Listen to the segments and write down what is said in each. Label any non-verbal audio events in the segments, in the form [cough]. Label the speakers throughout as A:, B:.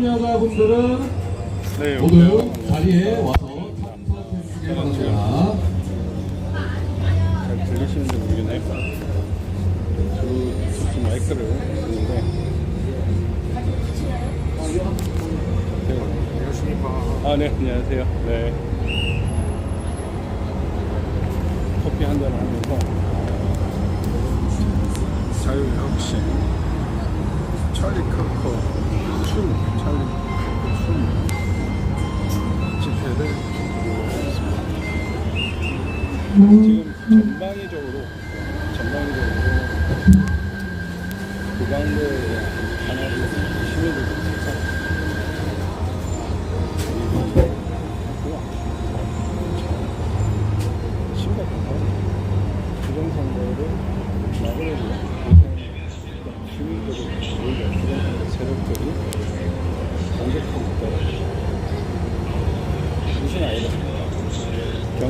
A: 참여자분들은
B: 네,
A: 모두 자리에 와서 참석해 주시기 바랍니다.
B: 잘 들리시는지 모르겠네요. 그 지금 마이크를 쓰는데. 아, 네, 안녕하세요. 네. 커피 한 잔을 하면서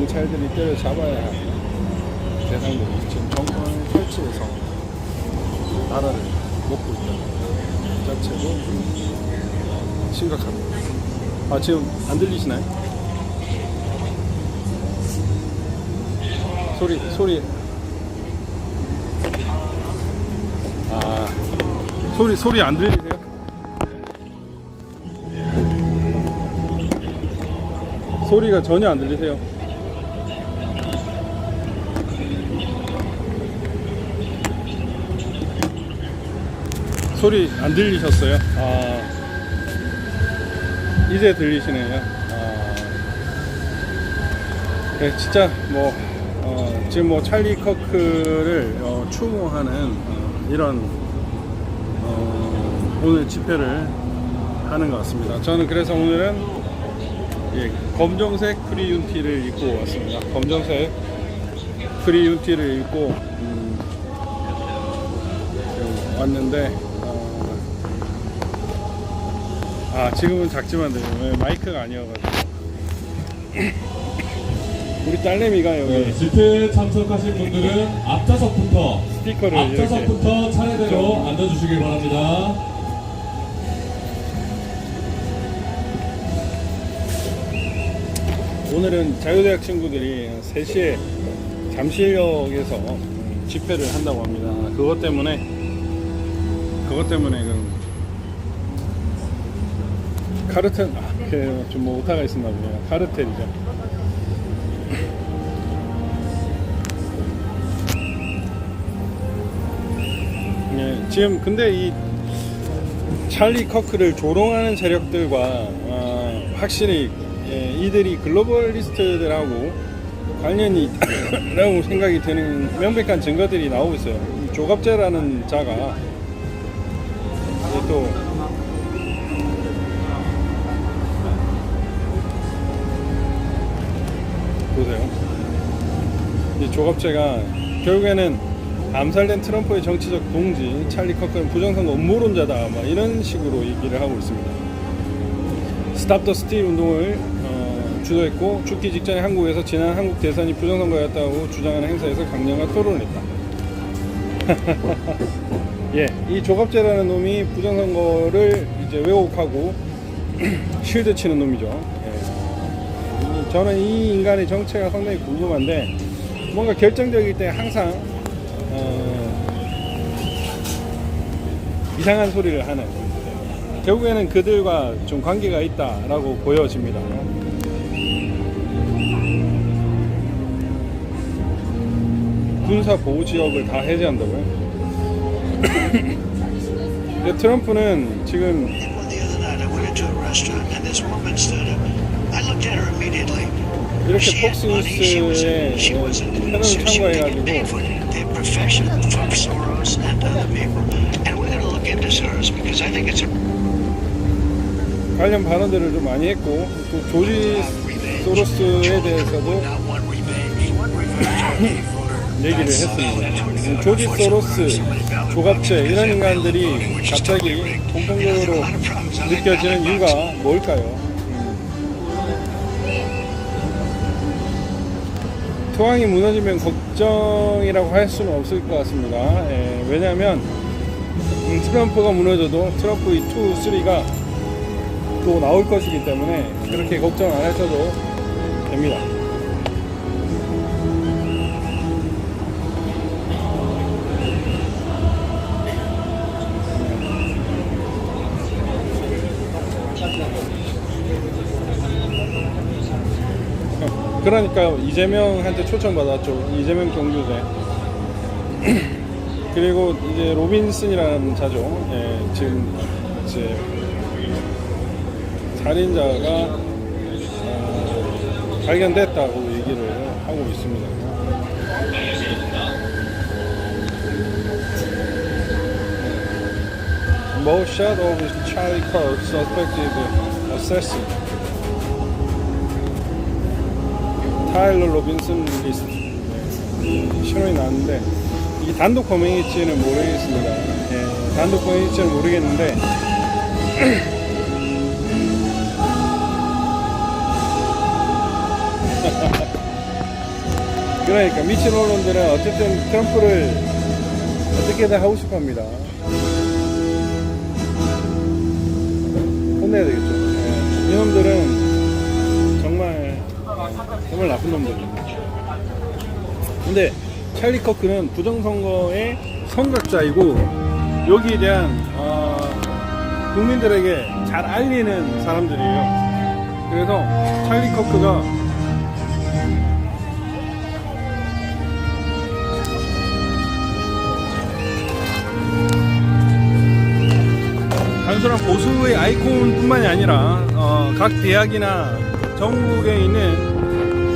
B: 경찰들이 때려 잡아야 할 대상들이 지금 정권을 탈취해서 나라를 먹고 있다는 그 자체로 심각합니다. 아 지금 안 들리시나요? 소리 소리 아 소리 소리 안 들리세요? 소리가 전혀 안 들리세요? 소리 안 들리셨어요? 아, 이제 들리시네요. 아, 네, 진짜 뭐 어, 지금 뭐 찰리 커크를 어, 추모하는 어, 이런 어, 오늘 집회를 하는 것 같습니다. 저는 그래서 오늘은 예, 검정색 프리윤티를 입고 왔습니다. 검정색 프리윤티를 입고 음, 왔는데 어, 아 지금은 작지만 돼요. 왜 마이크가 아니어가지고 우리 딸내미가 여기
A: 네, 집회에 참석하신 분들은 앞좌석부터
B: 스티커를
A: 앞좌석부터 차례대로 앉아주시기 바랍니다.
B: 오늘은 자유대학 친구들이 3시에 잠실역에서 음, 집회를 한다고 합니다. 그것 때문에 그것 때문에 그 카르텔 아, 그좀뭐 오타가 있었나 보네요. 카르텔이죠. 예, 지금 근데 이 찰리 커크를 조롱하는 세력들과 어, 확실히 예, 이들이 글로벌리스트들하고 관련이 있다고 [coughs] 생각이 드는 명백한 증거들이 나오고 있어요. 이 조갑제라는 자가 또 이 조갑제가 결국에는 암살된 트럼프의 정치적 동지 찰리 커크는 부정선거 음모론자다 막 이런 식으로 얘기를 하고 있습니다. 스탑 더 스틸 운동을 어, 주도했고 죽기 직전에 한국에서 지난 한국 대선이 부정선거였다고 주장하는 행사에서 강령과 토론을 했다. [laughs] 예, 이 조갑제라는 놈이 부정선거를 이제 왜곡하고 [clears throat] 실드 치는 놈이죠. 예. 이- 저는 이 인간의 정체가 상당히 궁금한데 뭔가 결정적일 때 항상 어, 이상한 소리를 하는 결국에는 그들과 좀 관계가 있다라고 보여집니다. 군사 보호 지역을 다 해제한다고요? [coughs] 트럼프는 지금 이렇게 폭스뉴스에
C: it's a
B: 관련 발언들을 좀 많이 했고 또 조지 소로스에 대해서도. 얘기를 했습니다. 조지 소로스, 조갑제 이런 인간들이 갑자기 공통적으로 느껴지는 이유가 뭘까요? 음. 토항이 무너지면 걱정이라고 할 수는 없을 것 같습니다. 예, 왜냐하면 음, 트럼프가 무너져도 트럼프 이 2, 3가 또 나올 것이기 때문에 그렇게 걱정 안 하셔도 됩니다. 그러니까 이재명한테 초청받았죠. 이재명 경주대. [clears throat] 그리고 이제 로빈슨이라는 자죠. 예, 지금 이제 살인자가 어, 발견됐다고 얘기를 하고 있습니다. Mugshot of Charlie Kirk, suspected assassin. 타일러 로빈슨 리스트 네, 신호이 나왔는데 이게 단독 범행일지는 모르겠습니다. 예, 단독 범행일지는 모르겠는데 [laughs] 그러니까 미친 언론들은 어쨌든 트럼프를 어떻게든 하고 싶어 합니다. 혼내야 되겠죠. 예, 이놈들은 정말 나쁜 놈들입니다. 근데 찰리 커크는 부정선거의 선각자이고 여기에 대한 어, 국민들에게 잘 알리는 사람들이에요. 그래서 찰리 커크가 단순한 보수의 아이콘뿐만이 아니라 어, 각 대학이나 전국에 있는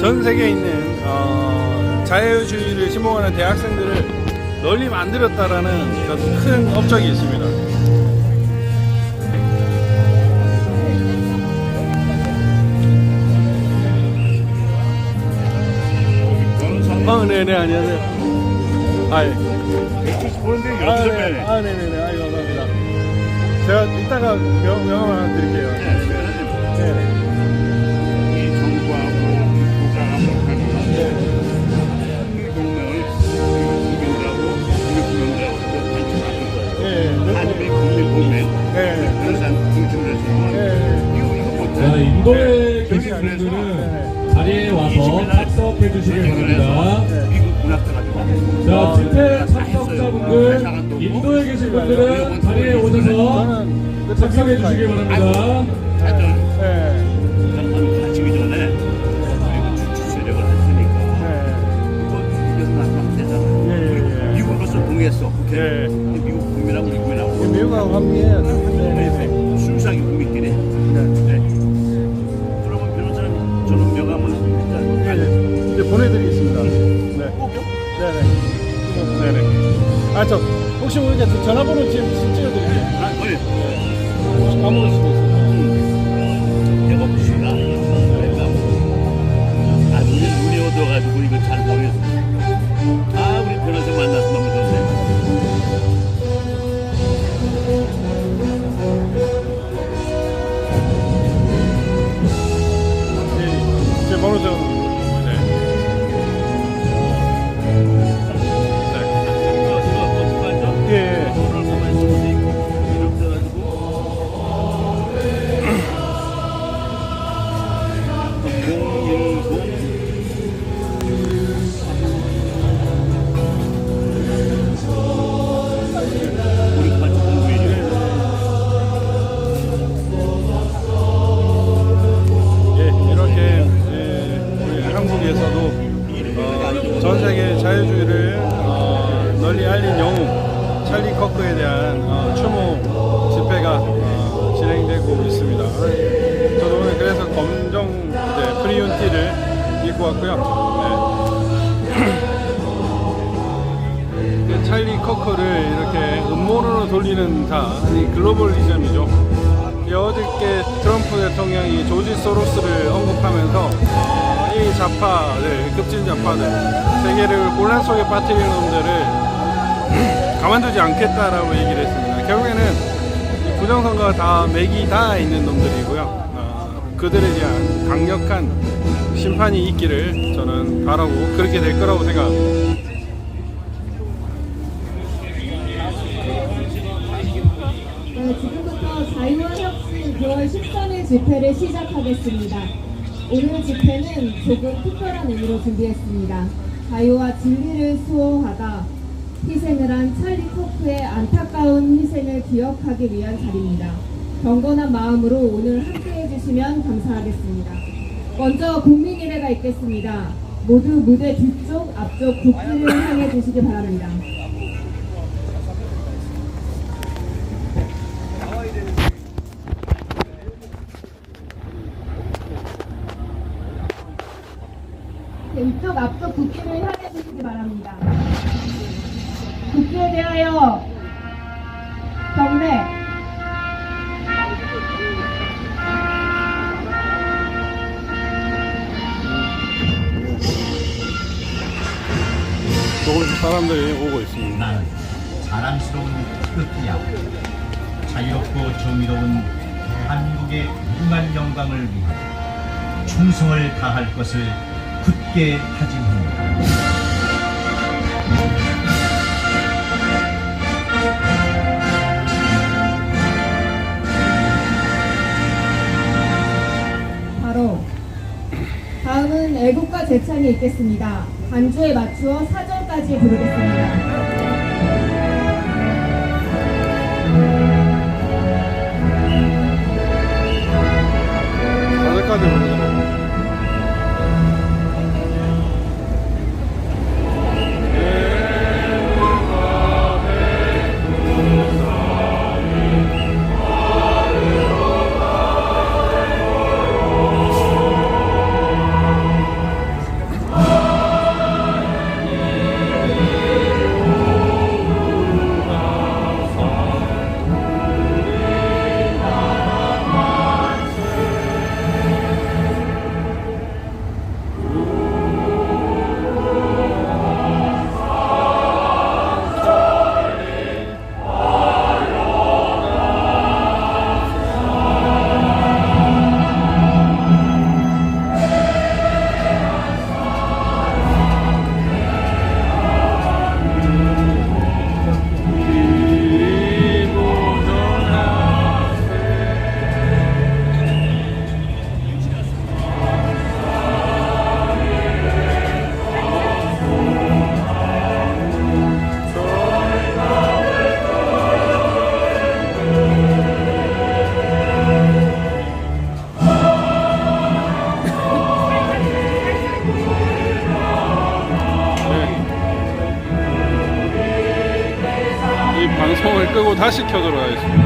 B: 전 세계에 있는 어, 자유주의를 심호하는 대학생들을 널리 만들었다라는 그런 큰 업적이 있습니다. 아, 네네, 안녕하세요. 아, 예.
D: 보는데
B: 아, 네. 아, 네네네. 아, 감사합니다. 제가 이따가 명, 명함 하나 드릴게요. 네.
A: 주시기 바랍니다.
D: 문학자 가지고
A: 자, 집회 참석자분들, 인도에 계신 분들은 자리에 오셔서 참석해 주시기 바랍니다.
B: 혹시 모르니까 저 전화번호 지금 지금 찍어드릴게요.
D: 아, 어이,
B: 혹시 까먹을 수도 있어요.
D: 배고프시다. 그러니까 아, 눈이 어두워가지고 이거 잘 모르겠어. 아, 우리 변호사 만나서 너무 좋네.
B: 예, 제 번호 좀. 커커를 이렇게 음모론으로 돌리는 자, 이 글로벌리즘이죠. 이 어저께 트럼프 대통령이 조지 소로스를 언급하면서 어, 이 좌파들, 급진 좌파들, 세계를 혼란 속에 빠뜨리는 놈들을 [clears throat] 가만두지 않겠다라고 얘기를 했습니다. 결국에는 이 부정선거가 다 맥이 다 있는 놈들이고요. 어, 그들에 대한 강력한 심판이 있기를 저는 바라고 그렇게 될 거라고 생각합니다.
E: 자유와 혁신 2022 9월 13일 집회를 시작하겠습니다. 오늘 집회는 조금 특별한 의미로 준비했습니다. 자유와 진리를 수호하다 희생을 한 찰리 코크의 안타까운 희생을 기억하기 위한 자리입니다. 경건한 마음으로 오늘 함께해 주시면 감사하겠습니다. 먼저 국민의례가 있겠습니다. 모두 무대 뒤쪽, 앞쪽 국기를 향해 주시기 바랍니다. 네, 이쪽 앞쪽 국기를 향해 주시기 바랍니다. 국기에 대하여 경례.
B: 조금씩 사람들이 오고 있습니다.
F: 나는 자랑스러운 태극기야 자유롭고 정의로운 대한민국의 무궁한 영광을 위해 충성을 다할 것을 굳게 다짐합니다.
E: 제찬이 있겠습니다. 반주에 맞추어 사절까지 부르겠습니다.
B: 다시 켜도록 하겠습니다.